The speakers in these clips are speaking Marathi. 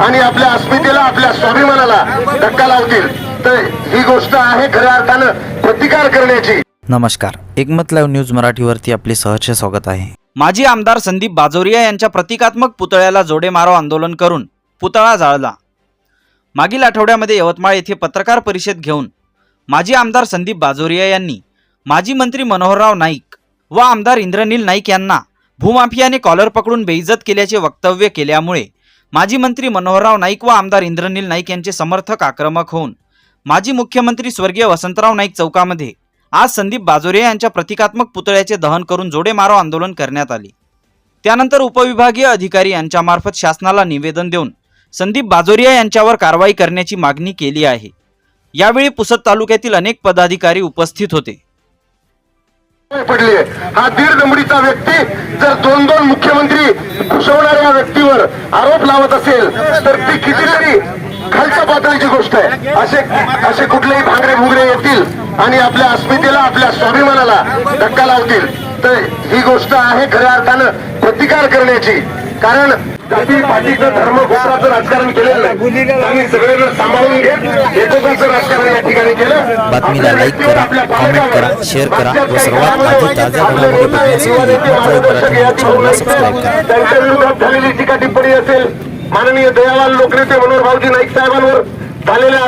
आणि आपल्या अस्मितेला आपल्या स्वाभिमानाला धक्का लावतील. तर ही गोष्ट आहे खऱ्या अर्थानं प्रतिकार करण्याची. नमस्कार. एकमत लाईव्ह न्यूज मराठीवरती आपले सहर्ष स्वागत आहे. माजी आमदार संदीप बाजोरिया यांच्या प्रतिकात्मक पुतळ्याला जोडे मारो आंदोलन करून पुतळा जाळला. मागील आठवड्यामध्ये यवतमाळ येथे पत्रकार परिषद घेऊन माजी आमदार संदीप बाजोरिया यांनी माजी मंत्री मनोहरराव नाईक व आमदार इंद्रनील नाईक यांना भूमाफियाने कॉलर पकडून बेइज्जत केल्याचे वक्तव्य केल्यामुळे माजी मंत्री मनोहरराव नाईक व आमदार इंद्रनील नाईक यांचे समर्थक आक्रमक होऊन माजी मुख्यमंत्री स्वर्गीय वसंतराव नाईक चौकामध्ये आज संदीप बाजोरिया यांच्या प्रतिकात्मक पुतळ्याचे दहन करून जोडे मारो आंदोलन करण्यात आले. त्यानंतर उपविभागीय अधिकारी यांच्यामार्फत शासनाला निवेदन देऊन संदीप बाजोरिया यांच्यावर कारवाई करण्याची मागणी केली आहे. यावेळी पुसद तालुक्यातील अनेक पदाधिकारी उपस्थित होते. पडली हा दीड दमडीचा व्यक्ती जर दोन दोन मुख्यमंत्री घुसवणाऱ्या व्यक्तीवर आरोप लावत असेल तर ती कितीतरी खालच्या पातळीची गोष्ट आहे. असे असे कुठलेही भांगडे भुंगरे येतील आणि आपल्या अस्मितेला आपल्या स्वाभिमानाला धक्का लावतील. तर ही गोष्ट आहे खऱ्या अर्थानं प्रतिकार करण्याची. कारण जाती पातीचं धर्म गोत्राचं राजकारण केलेलं नाही. आम्ही सगळ्यांना सांभाळून घेत एकोपाचं राजकारण या ठिकाणी केलं. बातमीला लाईक करा, कॉमेंट करा, शेअर करा व सर्वात आधी ताज्या घडामोडी बघण्यासाठी चॅनलला सबस्क्राईब करा. त्यांच्या विरोधात झालेली टीका टिप्पणी असेल माननीय दयावाल लोकनेते मनोहर भाऊजी नाईक साहेबांवर झालेल्या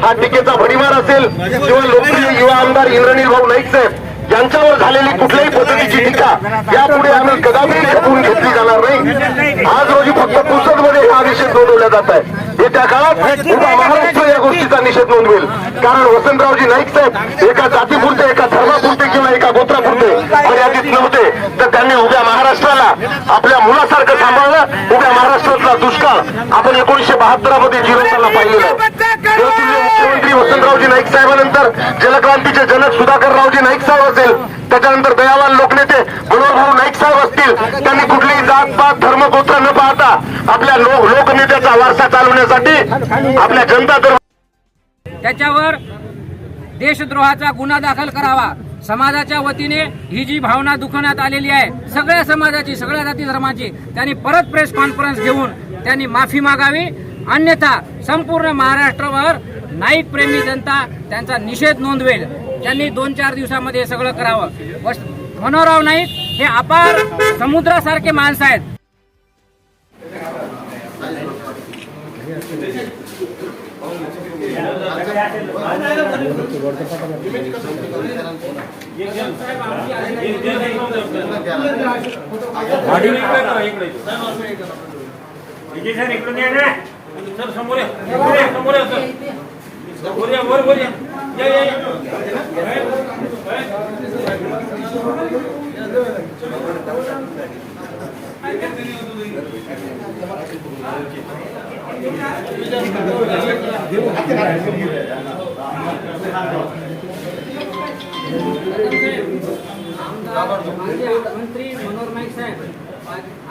हा टीकेचा भडीमार असेल किंवा लोकप्रिय युवा आमदार इंद्रनील भाऊ नाईक साहेब. यांच्यावर झालेली कुठल्याही पद्धतीची टीका यापुढे आम्ही कदापि खपवून घेतली जाणार नाही. आज रोजी फक्त पुसदमध्ये हा निषेध नोंदवला जात आहे. येत्या काळात महाराष्ट्र या गोष्टीचा निषेध नोंदवेल. कारण वसंतरावजी नाईक साहेब एका जातीपुरते एका धर्मापुरते किंवा एका गोत्रापुरते मर्यादित नव्हते. तर त्यांनी उभ्या महाराष्ट्राला आपल्या मुलासारखं सांभाळलं. उभ्या महाराष्ट्रातला दुष्काळ आपण एकोणीशे बहात्तरा मध्ये जिरोताला पाहिलेलं श्री वसंतरावजी नाईक साहेबानंतर जलक्रांतीचे जनक सुधाकररावजी नाईक साहेब असेल त्याच्यानंतर दयावान लोकनेते गुणवरभाऊ नाईक साहेब असतील. त्यांनी कुठलीही जात पात धर्म गोत्र न पाहता आपल्या लोक लोकनेत्याचा वारसा चालवण्यासाठी आपल्या जनता त्याच्यावर देशद्रोहाचा गुन्हा दाखल करावा. समाजाच्या वतीने ही जी भावना दुखवण्यात आलेली आहे सगळ्या समाजाची सगळ्या जाती धर्माची त्यांनी परत प्रेस कॉन्फरन्स घेऊन त्यांनी माफी मागावी. अन्यथा संपूर्ण महाराष्ट्रावर नाईक प्रेमी जनता त्यांचा निषेध नोंदवेल. त्यांनी दोन चार दिवसामध्ये हे सगळं करावं. वस- मनोहरराव नाईक हे अपार समुद्रासारखे माणसं आहेत. समोर समोर या समोर या सर समोर या वर वर या या या या. माजी मंत्री मनोहर नाईक साहेब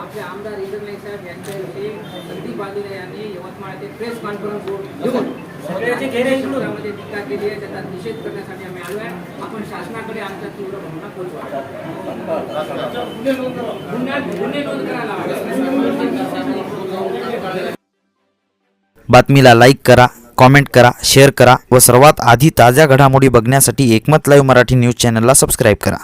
आपले आमदार इंद्र नाईक साहेब यांच्याविषयी संदीप बाजूला यांनी यवतमाळ येथे प्रेस कॉन्फरन्स घेऊन सगळ्याची टीका केली आहे त्याचा निषेध करण्यासाठी आम्ही आलो आहे आपण शासनाकडे आमच्या तीव्र भावना पोहोचवा गुन्ह्यात गुन्हे नोंद करायला हवे. बातमीला लाईक करा कॉमेंट करा शेअर करा व सर्वात आधी ताज्या घडामोडी बघण्यासाठी एकमत लाईव्ह मराठी न्यूज चॅनलला सबस्क्राईब करा.